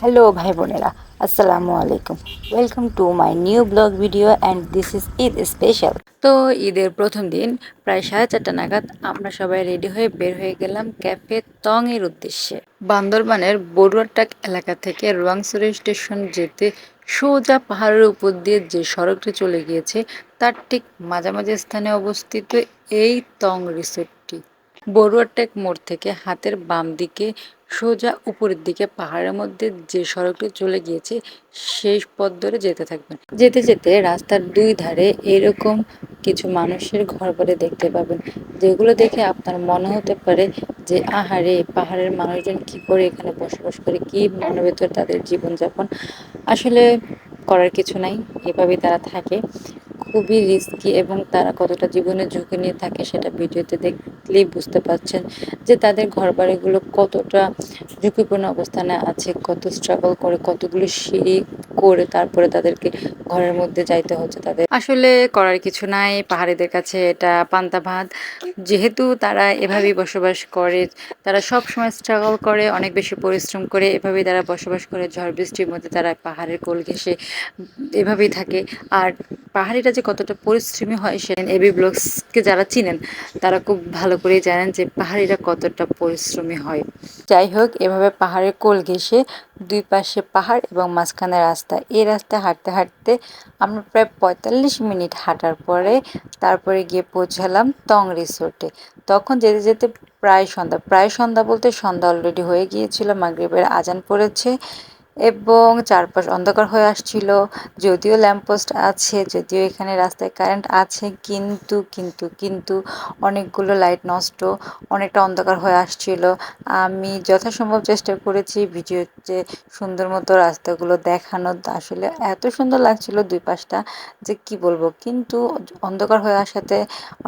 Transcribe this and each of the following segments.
Hello ভাই বোনেরা, আসসালামু আলাইকুম। Welcome to my new blog video and this is Eid special তো ঈদের প্রথম দিন, প্রায় সাড়ে চারটা নাগাদ আমরা সবাই রেডি হয়ে বের হয়ে গেলাম ক্যাফে তং এর উদ্দেশ্যে। বান্দরবানের বড়ুয়াটাক এলাকা থেকে রোয়াংসুরি স্টেশন যেতে সোজা পাহাড়ের উপর দিয়ে যে সড়কটি চলে গিয়েছে, তার ঠিক মাঝামাঝি স্থানে অবস্থিত এই তং রিসোর্টটি বড়ুয়াটেক মোড় থেকে হাতের বাম দিকে সোজা উপরের দিকে, পাহাড়ের মধ্যে যে সড়কটি চলে গিয়েছে, সেই পথ ধরে যেতে থাকবেন। যেতে যেতে রাস্তার দুই ধারে এরকম কিছু মানুষের ঘর বাড়ি দেখতে পাবেন, যেগুলো দেখে আপনার মনে হতে পারে যে, আহারে, পাহাড়ের মানুষজন কি করে এখানে বসবাস করে, কি মনের ভেতর তাদের জীবনযাপন। আসলে করার কিছু নাই, এভাবেই তারা থাকে। খুবই রিস্কি এবং তারা কতটা জীবনে ঝুঁকি নিয়ে থাকে সেটা ভিডিওতে দেখলেই বুঝতে পারছেন যে তাদের ঘর বাড়িগুলো কতটা ঝুঁকিপূর্ণ অবস্থানে আছে, কত স্ট্রাগল করে, কতগুলো সিঁড়ি করে তারপরে তাদেরকে ঘরের মধ্যে যাইতে হচ্ছে তাদের। আসলে করার কিছু নাই, পাহাড়িদের কাছে এটা পান্তা ভাত। যেহেতু তারা এভাবেই বসবাস করে, তারা সব সময় স্ট্রাগল করে, অনেক বেশি পরিশ্রম করে, এভাবেই তারা বসবাস করে। ঝড় বৃষ্টির মধ্যে তারা পাহাড়ের কোল ঘেঁষে এভাবেই থাকে। আর পাহাড়িরা যে কতটা পরিশ্রমী হয় সে এবি ব্লগসকে যারা চিনেন, তারা খুব ভালো করেই জানেন যে পাহাড়িরা কতটা পরিশ্রমী হয়। যাই হোক, এভাবে পাহাড়ের কোল ঘেঁষে দুই পাশে পাহাড় এবং মাঝখানে রাস্তা। এই রাস্তায় হাঁটতে হাঁটতে আমরা প্রায় পঁয়তাল্লিশ মিনিট হাঁটার পরে তারপরে গিয়ে পৌঁছালাম টং রিসোর্টে। তখন যেতে যেতে প্রায় সন্ধ্যা প্রায় সন্ধ্যা বলতে সন্ধ্যা অলরেডি হয়ে গিয়েছিল, মাগরীবের আজান পড়েছে। এবং চারপাশ অন্ধকার হয়ে আসছিল। যদিও ল্যাম্পপোস্ট আছে, যদিও এখানে রাস্তায় কারেন্ট আছে, কিন্তু কিন্তু কিন্তু অনেকগুলো লাইট নষ্ট, অনেকটা অন্ধকার হয়ে আসছিল। আমি যথাসম্ভব চেষ্টা করেছি ভিডিওতে সুন্দর মতো রাস্তাগুলো দেখানো আসলে এত সুন্দর লাগছিল দুই পাশটা, যে কি বলব? কিন্তু অন্ধকার হয়ে আসাতে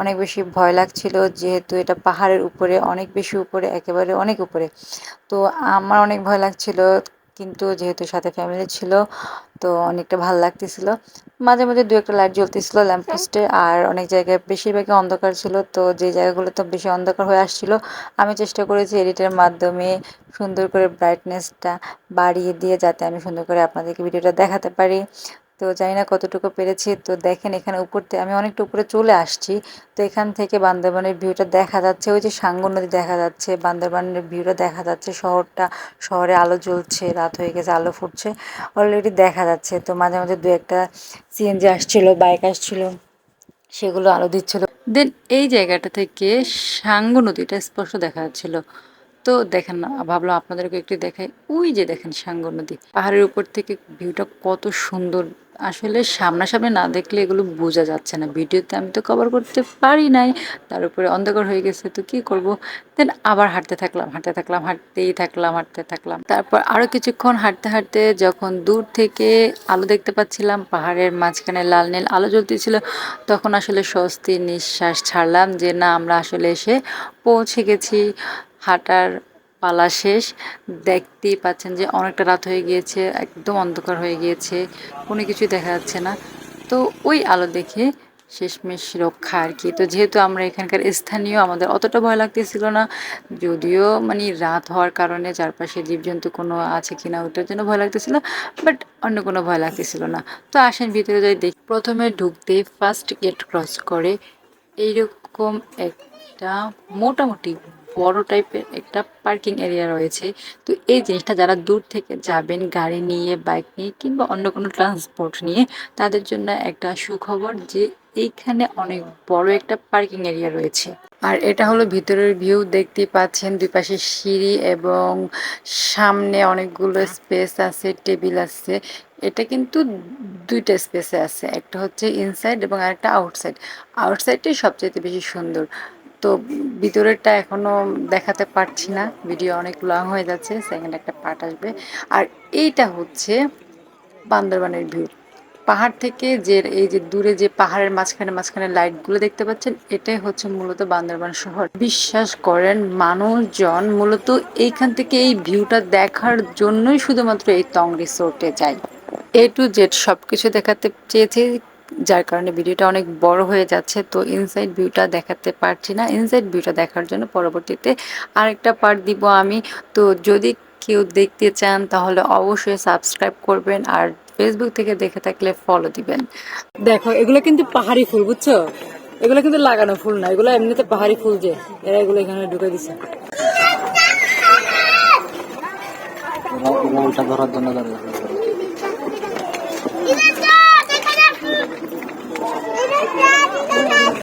অনেক বেশি ভয় লাগছিল, যেহেতু এটা পাহাড়ের উপরে, অনেক বেশি উপরে, একেবারে অনেক উপরে। তো আমার অনেক ভয় লাগছিল কিন্তু যেহেতু সাথে ফ্যামিলি ছিল, তো অনেকটা ভালো লাগতেছিল। মাঝে মাঝে দু একটা লাইট জ্বলতেছিল ল্যাম্পপোস্টে আর অনেক জায়গায় বেশিরভাগই অন্ধকার ছিল, তো যে জায়গাগুলো তো বেশি অন্ধকার হয়ে আসছিল, আমি চেষ্টা করেছি এডিটের মাধ্যমে সুন্দর করে ব্রাইটনেসটা বাড়িয়ে দিয়ে যাতে আমি সুন্দর করে আপনাদেরকে ভিডিওটা দেখাতে পারি। তো জানি না কতটুকু পেরেছি। তো দেখেন এখানে উপর থেকে আমি অনেকটা উপরে চলে আসছি। তো এখান থেকে বান্দরবানের ভিউটা দেখা যাচ্ছে। ওই যে সাঙ্গ নদী দেখা যাচ্ছে। বান্দরবানের ভিউটা দেখা যাচ্ছে। শহরটা, শহরে আলো জ্বলছে, রাত হয়ে গেছে, আলো ফুটছে। অলরেডি দেখা যাচ্ছে। তো মাঝে মাঝে দু একটা সিএনজি আসছিল বাইক আসছিল, সেগুলো আলো দিচ্ছিল। দেন এই জায়গাটা থেকে সাঙ্গ নদীটা স্পষ্ট দেখা যাচ্ছিল। তো দেখেন না, ভাবলাম আপনাদেরকে একটু দেখাই। ওই যে দেখেন সাঙ্গ নদী, পাহাড়ের উপর থেকে ভিউটা কত সুন্দর। আসলে সামনাসামনি না দেখলে এগুলো বোঝা যাচ্ছে না। ভিডিওতে আমি তো কভার করতে পারি নাই, তার উপরে অন্ধকার হয়ে গেছে, তো কি করব? দেন আবার হাঁটতে থাকলাম হাঁটতে থাকলাম, হাঁটতেই থাকলাম, হাঁটতে থাকলাম। তারপর আরও কিছুক্ষণ হাঁটতে হাঁটতে যখন দূর থেকে আলো দেখতে পাচ্ছিলাম, পাহাড়ের মাঝখানে লাল নীল আলো জ্বলতেছিল, তখন আসলে স্বস্তি নিঃশ্বাস ছাড়লাম যে না, আমরা আসলে এসে পৌঁছে গেছি। হাঁটার পালা শেষ। দেখতেই পাচ্ছেন যে অনেকটা রাত হয়ে গিয়েছে, একদম অন্ধকার হয়ে গিয়েছে, কোনো কিছুই দেখা যাচ্ছে না। তো ওই আলো দেখে শেষমেশ রক্ষা আর কি। তো যেহেতু আমরা এখানকার স্থানীয়, আমাদের অতটা ভয় লাগতেছিল না। যদিও মানে রাত হওয়ার কারণে চারপাশে জীবজন্তু কোনো আছে কি না ওটার জন্য ভয় লাগতেছিল, বাট অন্য কোনো ভয় লাগতেছিল না। তো আসেন ভিতরে যাই দেখি। প্রথমে ঢুকতে ফার্স্ট গেট ক্রস করে এইরকম একটা মোটামুটি বড় টাইপের একটা পার্কিং এরিয়া রয়েছে। তো এই জিনিসটা যারা দূর থেকে যাবেন গাড়ি নিয়ে, বাইক নিয়ে কিংবা অন্য কোনো ট্রান্সপোর্ট নিয়ে, তাদের জন্য একটা সুখবর যে এইখানে অনেক বড় একটা পার্কিং এরিয়া রয়েছে। আর এটা হলো ভিতরের ভিউ দেখতে পাচ্ছেন দুই পাশে সিঁড়ি এবং সামনে অনেকগুলো স্পেস আছে টেবিল আছে। এটা কিন্তু দুইটা স্পেসে আছে, একটা হচ্ছে ইনসাইড এবং আরেকটা আউটসাইড আউটসাইডটাই সবচেয়ে বেশি সুন্দর। তো ভিতরেরটা এখনও দেখাতে পারছি না। ভিডিও অনেক লং হয়ে যাচ্ছে সেকেন্ড একটা পার্ট আসবে। আর এইটা হচ্ছে বান্দরবানের ভিউ। পাহাড় থেকে যে, এই যে দূরে যে পাহাড়ের মাঝখানে মাঝখানে লাইটগুলো দেখতে পাচ্ছেন, এটাই হচ্ছে মূলত বান্দরবান শহর। বিশ্বাস করেন, মানুষজন মূলত এইখান থেকে এই ভিউটা দেখার জন্যই শুধুমাত্র এই টং রিসোর্টে যায়। এ টু জেড সব কিছু দেখাতে চেয়েছি। যার কারণে ভিডিওটা অনেক বড় হয়ে যাচ্ছে তো ইনসাইড ভিউটা দেখাতে পারছি না। ইনসাইড ভিউটা দেখার জন্য পরবর্তীতে আরেকটা পার্ট দিব আমি। তো যদি কেউ দেখতে চান তাহলে অবশ্যই সাবস্ক্রাইব করবেন আর ফেসবুক থেকে দেখে থাকলে ফলো দিবেন। দেখো এগুলো কিন্তু পাহাড়ি ফুল বুঝছ? এগুলো কিন্তু লাগানো ফুল না এগুলো এমনিতে পাহাড়ি ফুল যে এরা এগুলো এখানে ঢুকে দিছে। ধরার জন্য দাঁড়িয়ে Daddy.